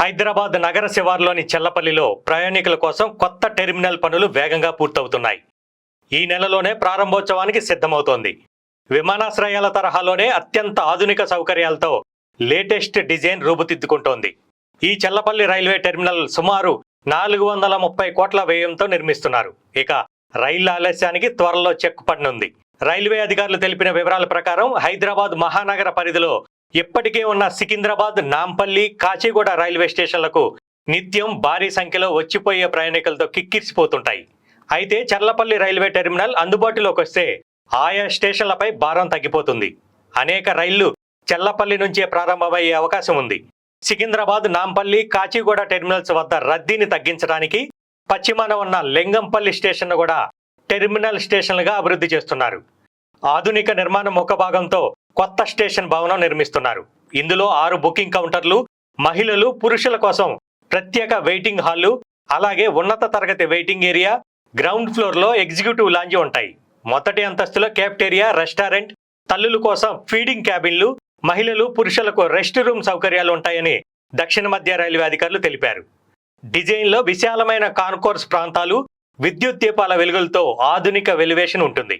హైదరాబాద్ నగర శివార్లోని చెల్లపల్లిలో ప్రయాణికుల కోసం కొత్త టెర్మినల్ పనులు వేగంగా పూర్తవుతున్నాయి. ఈ నెలలోనే ప్రారంభోత్సవానికి సిద్ధమవుతోంది. విమానాశ్రయాల తరహాలోనే అత్యంత ఆధునిక సౌకర్యాలతో లేటెస్ట్ డిజైన్ రూపుదిద్దుకుంటోంది. ఈ చెల్లపల్లి రైల్వే టెర్మినల్ సుమారు నాలుగు వందల ముప్పై కోట్ల వ్యయంతో నిర్మిస్తున్నారు. ఇక రైళ్ళ ఆలస్యానికి త్వరలో చెక్ పడనుంది. రైల్వే అధికారులు తెలిపిన వివరాల ప్రకారం హైదరాబాద్ మహానగర పరిధిలో ఇప్పటికే ఉన్న సికింద్రాబాద్ నాంపల్లి కాచిగూడ రైల్వే స్టేషన్లకు నిత్యం భారీ సంఖ్యలో వచ్చిపోయే ప్రయాణికులతో కిక్కిరిసిపోతుంటాయి. అయితే చర్లపల్లి రైల్వే టెర్మినల్ అందుబాటులోకి వస్తే ఆయా స్టేషన్లపై భారం తగ్గిపోతుంది. అనేక రైళ్ళు చెల్లపల్లి నుంచే ప్రారంభమయ్యే అవకాశం ఉంది. సికింద్రాబాద్ నాంపల్లి కాచిగూడ టెర్మినల్స్ వద్ద రద్దీని తగ్గించడానికి పశ్చిమాన ఉన్న లింగంపల్లి స్టేషన్ కూడా టెర్మినల్ స్టేషన్లుగా అభివృద్ధి చేస్తున్నారు. ఆధునిక నిర్మాణం ఒక భాగంతో కొత్త స్టేషన్ భవనం నిర్మిస్తున్నారు. ఇందులో ఆరు బుకింగ్ కౌంటర్లు మహిళలు పురుషుల కోసం ప్రత్యేక వెయిటింగ్ హాళ్ళు అలాగే ఉన్నత తరగతి వెయిటింగ్ ఏరియా గ్రౌండ్ ఫ్లోర్లో ఎగ్జిక్యూటివ్ లాంజి ఉంటాయి. మొదటి అంతస్తులో క్యాఫ్టేరియా రెస్టారెంట్ తల్లుల కోసం ఫీడింగ్ క్యాబిన్లు మహిళలు పురుషులకు రెస్ట్ రూమ్ సౌకర్యాలు ఉంటాయని దక్షిణ మధ్య రైల్వే అధికారులు తెలిపారు. డిజైన్లో విశాలమైన కాన్కోర్స్ ప్రాంతాలు విద్యుత్ దీపాల వెలుగులతో ఆధునిక వెలివేషన్ ఉంటుంది.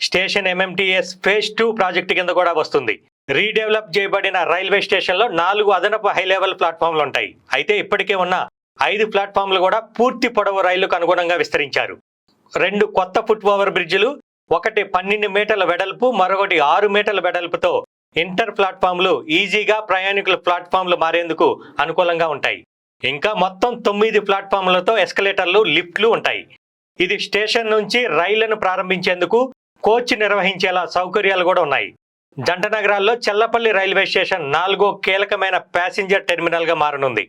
Station MMTS phase two project కింద కూడా వస్తుంది. రీడెవలప్ చేయబడిన రైల్వే స్టేషన్లో నాలుగు అదనపు హై లెవెల్ ప్లాట్ఫామ్లు ఉంటాయి. అయితే ఇప్పటికే ఉన్న ఐదు ప్లాట్ఫామ్లు కూడా పూర్తి పొడవు రైళ్ళకు అనుగుణంగా విస్తరించారు. రెండు కొత్త ఫుట్ ఓవర్ బ్రిడ్జిలు ఒకటి పన్నెండు మీటర్ల వెడల్పు మరొకటి ఆరు మీటర్ల వెడల్పుతో ఇంటర్ ప్లాట్ఫామ్లు ఈజీగా ప్రయాణికుల ప్లాట్ఫామ్లు మారేందుకు అనుకూలంగా ఉంటాయి. ఇంకా మొత్తం తొమ్మిది ప్లాట్ఫామ్లతో ఎస్కలేటర్లు లిఫ్ట్లు ఉంటాయి. ఇది స్టేషన్ నుంచి రైళ్ళను ప్రారంభించేందుకు కోచ్ నిర్వహించేలా సౌకర్యాలు కూడా ఉన్నాయి. జంట నగరాల్లో చెల్లపల్లి రైల్వే స్టేషన్ నాలుగో కీలకమైన ప్యాసింజర్ టెర్మినల్గా మారనుంది.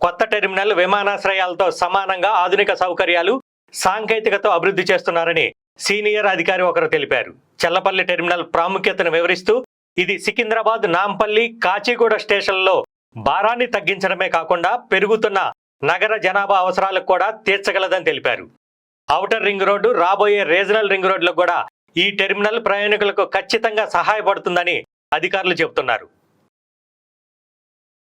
కొత్త టెర్మినల్ విమానాశ్రయాలతో సమానంగా ఆధునిక సౌకర్యాలు సాంకేతికతో అభివృద్ధి చేస్తున్నారని సీనియర్ అధికారి ఒకరు తెలిపారు. చెల్లపల్లి టెర్మినల్ ప్రాముఖ్యతను వివరిస్తూ ఇది సికింద్రాబాద్ నాంపల్లి కాచిగూడ స్టేషన్లో భారాన్ని తగ్గించడమే కాకుండా పెరుగుతున్న నగర జనాభా అవసరాలకు కూడా తీర్చగలదని తెలిపారు. ఔటర్ రింగ్ రోడ్డు రాబోయే రీజనల్ రింగ్ రోడ్లకు కూడా ఈ టెర్మినల్ ప్రయాణికులకు ఖచ్చితంగా సహాయపడుతుందని అధికారులు చెబుతున్నారు.